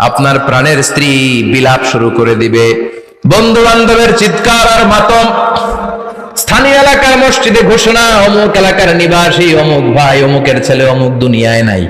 আপনার প্রাণের স্ত্রী বিলাপ শুরু করে দিবে। বন্ধু বান্ধবের চিৎকার আর মাতম। স্থানীয় এলাকার মসজিদে ঘোষণা, অমুক এলাকার নিবাসী, অমুক ভাই, অমুকের ছেলে, অমুক দুনিয়ায় নাই।